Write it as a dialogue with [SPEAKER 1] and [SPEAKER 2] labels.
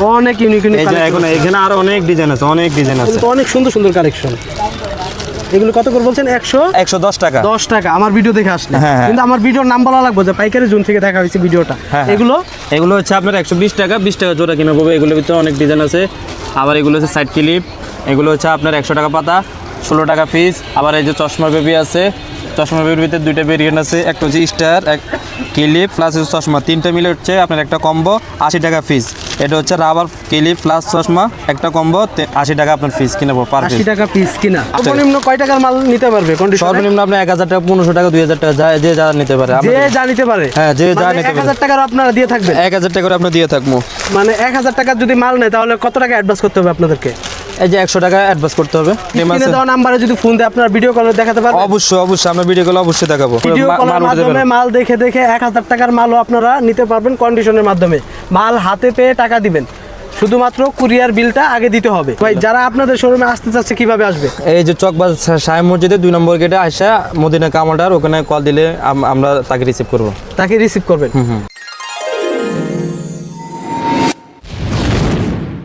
[SPEAKER 1] অনেক unique unique
[SPEAKER 2] এখন এখানে আরও অনেক ডিজাইন আছে অনেক ডিজাইন আছে।
[SPEAKER 1] অনেক সুন্দর সুন্দর কালেকশন এগুলো কত করে বলছেন? একশো?
[SPEAKER 2] একশো দশ টাকা।
[SPEAKER 1] দশ টাকা। আমার ভিডিও দেখে আসলে।
[SPEAKER 2] হ্যাঁ, হ্যাঁ।
[SPEAKER 1] কিন্তু আমার ভিডিওর নাম বলা লাগবে যে পাইকারি জোন থেকে দেখা হয়েছে ভিডিওটা
[SPEAKER 2] হ্যাঁ।
[SPEAKER 1] এগুলো?
[SPEAKER 2] এগুলো হচ্ছে আপনার একশো বিশ টাকা বিশ টাকা জোড়া কিনে পাবো এগুলোর ভিতরে অনেক ডিজাইন আছে। আবার এগুলো হচ্ছে সাইড ক্লিপ এগুলো হচ্ছে আপনার একশো টাকা পাতা ষোলো টাকা পিস আবার এই যে চশমা বেবি আছে। চশমা বেবির ভিতরে দুইটা ভেরিয়েন্ট আছে একটা হচ্ছে স্টার এক ক্লিপ প্লাস চশমা। তিনটা মিলে হচ্ছে আপনার একটা কম্বো আশি টাকা পিস এটা হচ্ছে রাবার ক্লিপ প্লাস চশমা একটা কম্বো আশি টাকা আপনার পিস কিনে পার
[SPEAKER 1] আশি টাকা পিস কিনা। সর্বনিম্ন কয় টাকার মাল নিতে পারবে
[SPEAKER 2] সর্বনিম্ন আপনার এক হাজার টাকা পনেরোশো টাকা দুই হাজার টাকা যা যে যা নিতে পারে।
[SPEAKER 1] যে যা নিতে পারে।
[SPEAKER 2] হ্যাঁ, যে যা
[SPEAKER 1] মানে
[SPEAKER 2] নিতে
[SPEAKER 1] এক
[SPEAKER 2] পারে।
[SPEAKER 1] হাজার টাকার আপনারা দিয়ে থাকবেন?
[SPEAKER 2] এক হাজার টাকা করে আপনার দিয়ে থাকব।
[SPEAKER 1] মানে এক হাজার টাকার যদি মাল নেয় তাহলে কত টাকা অ্যাডভান্স করতে হবে আপনাদেরকে?
[SPEAKER 2] এই যে একশো টাকা অ্যাডভান্স করতে হবে।
[SPEAKER 1] দেওয়া নাম্বারে যদি ফোন দিয়ে আপনার ভিডিও কলে দেখাতে পারবেন।
[SPEAKER 2] অবশ্যই অবশ্যই আমরা ভিডিও কলে অবশ্যই দেখাবো।
[SPEAKER 1] ভিডিও কলের
[SPEAKER 2] মাল
[SPEAKER 1] মাধ্যমে মাল দেখে দেখে এক হাজার টাকার মালও আপনারা নিতে পারবেন কন্ডিশনের মাধ্যমে। মাল হাতে পেয়ে টাকা দিবেন। শুধুমাত্র কুরিয়ার বিলটা আগে দিতে হবে। ভাই যারা আপনাদের শোরুমে আসতে চাচ্ছে কীভাবে আসবে?
[SPEAKER 2] এই যে চকবাজ সাহেব মসজিদে দুই নম্বর গেটে আসা মদিনা কামালটার ওখানে কল দিলে আমরা তাকে রিসিভ করব।
[SPEAKER 1] তাকে রিসিভ করবেন।